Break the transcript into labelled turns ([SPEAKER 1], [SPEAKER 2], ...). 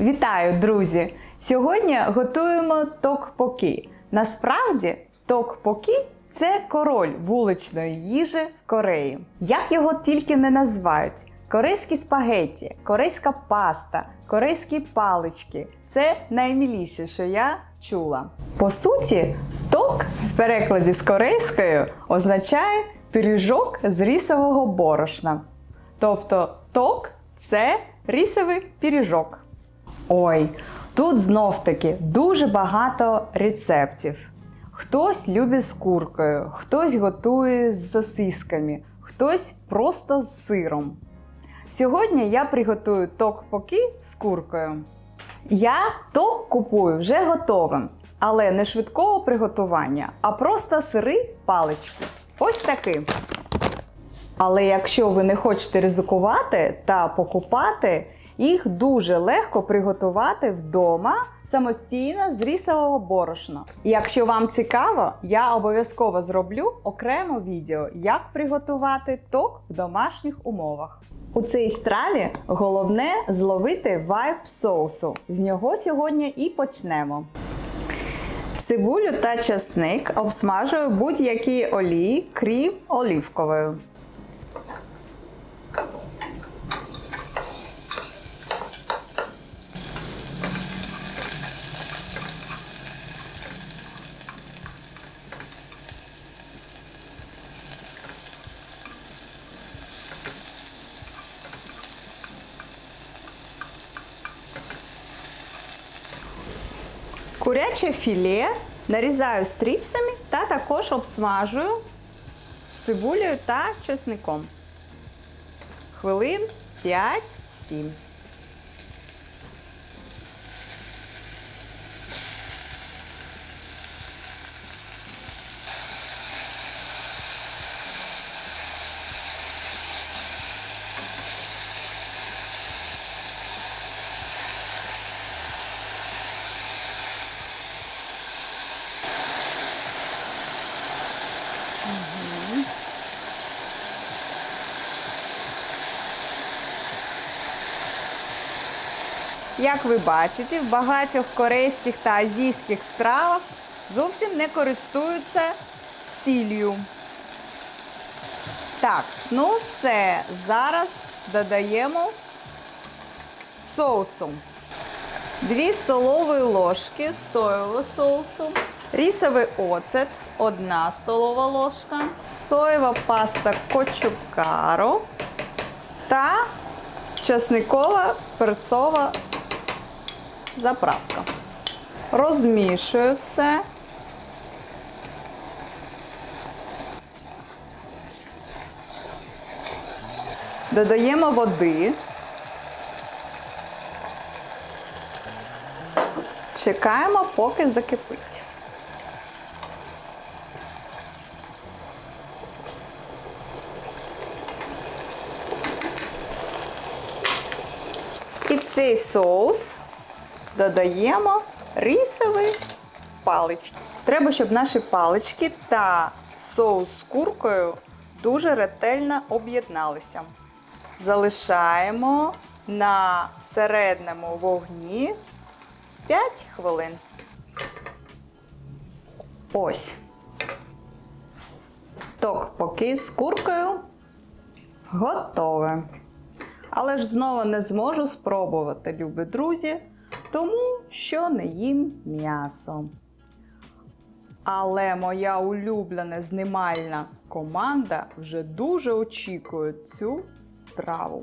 [SPEAKER 1] Вітаю, друзі! Сьогодні готуємо токпокі. Насправді, токпокі – це король вуличної їжі в Кореї. Як його тільки не називають: корейські спагетті, корейська паста, корейські палички це найміліше, що я чула. По суті, ток в перекладі з корейською означає пиріжок з рісового борошна. Тобто ток це рісовий пиріжок. Ой, тут знов таки дуже багато рецептів. Хтось любить з куркою, хтось готує з сосисками, хтось просто з сиром. Сьогодні я приготую ток-поки з куркою. Я ток купую вже готовим, але не швидкого приготування, а просто сири палички. Ось такий. Але якщо ви не хочете ризикувати та покупати, їх дуже легко приготувати вдома самостійно з рісового борошна. Якщо вам цікаво, я обов'язково зроблю окремо відео, як приготувати ток в домашніх умовах. У цій страві головне зловити вайб соусу. З нього сьогодні і почнемо. Цибулю та часник обсмажую будь-якій олії, крім олівкової. Куряче філе нарізаю стріпсами та також обсмажую цибулею та чесником. Хвилин 5-7. Як ви бачите, в багатьох корейських та азійських стравах зовсім не користуються сіллю. Так, ну все. Зараз додаємо соусу. 2 столові ложки соєвого соусу, рісовий оцет 1 столова ложка, соєва паста кочукаро та часникова перцова заправка. Розмішую все. Додаємо води. Чекаємо, поки закипить. І в цей соус додаємо рисові палички. Треба, щоб наші палички та соус з куркою дуже ретельно об'єдналися. Залишаємо на середньому вогні 5 хвилин. Ось. Ток поки з куркою готове. Але ж знову не зможу спробувати, любі друзі, тому що не їм м'ясо. Але моя улюблена знімальна команда вже дуже очікує цю страву.